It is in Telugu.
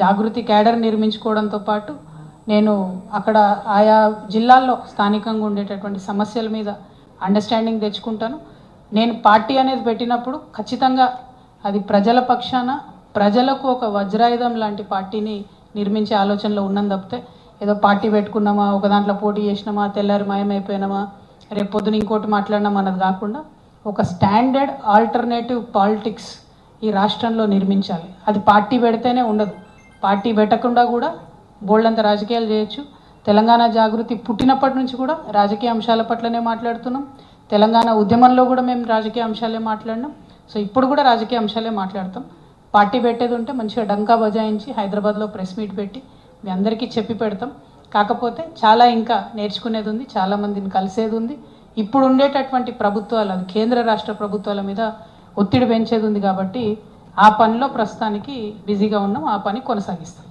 జాగృతి క్యాడర్ నిర్మించుకోవడంతో పాటు నేను అక్కడ ఆయా జిల్లాల్లో స్థానికంగా ఉండేటటువంటి సమస్యల మీద అండర్స్టాండింగ్ తెచ్చుకుంటాను. నేను పార్టీ అనేది పెట్టినప్పుడు ఖచ్చితంగా అది ప్రజల పక్షాన ప్రజలకు ఒక వజ్రాయుధం లాంటి పార్టీని నిర్మించే ఆలోచనలో ఉన్నది తప్పితే ఏదో పార్టీ పెట్టుకున్నామా ఒక దాంట్లో పోటీ చేసినామా తెల్లారి మాయమైపోయినామా రేపు పొద్దున ఇంకోటి మాట్లాడినాం అన్నది కాకుండా ఒక స్టాండర్డ్ ఆల్టర్నేటివ్ పాలిటిక్స్ ఈ రాష్ట్రంలో నిర్మించాలి. అది పార్టీ పెడితేనే ఉండదు. పార్టీ పెట్టకుండా కూడా బోల్డంత రాజకీయాలు చేయొచ్చు. తెలంగాణ జాగృతి పుట్టినప్పటి నుంచి కూడా రాజకీయ అంశాల పట్లనే మాట్లాడుతున్నాం. తెలంగాణ ఉద్యమంలో కూడా మేము రాజకీయ అంశాలే మాట్లాడినాం. సో ఇప్పుడు కూడా రాజకీయ అంశాలే మాట్లాడతాం. పార్టీ పెట్టేది ఉంటే మంచిగా డంకా బజాయించి హైదరాబాద్లో ప్రెస్ మీట్ పెట్టి మీ అందరికీ చెప్పి పెడతాం. కాకపోతే చాలా ఇంకా నేర్చుకునేది ఉంది చాలామందిని కలిసేది ఉంది. ఇప్పుడు ఉండేటటువంటి ప్రభుత్వాలు అది కేంద్ర రాష్ట్ర ప్రభుత్వాల మీద ఒత్తిడి పెంచేది ఉంది కాబట్టి ఆ పనిలో ప్రస్తుతానికి బిజీగా ఉన్నాం ఆ పని కొనసాగిస్తాం.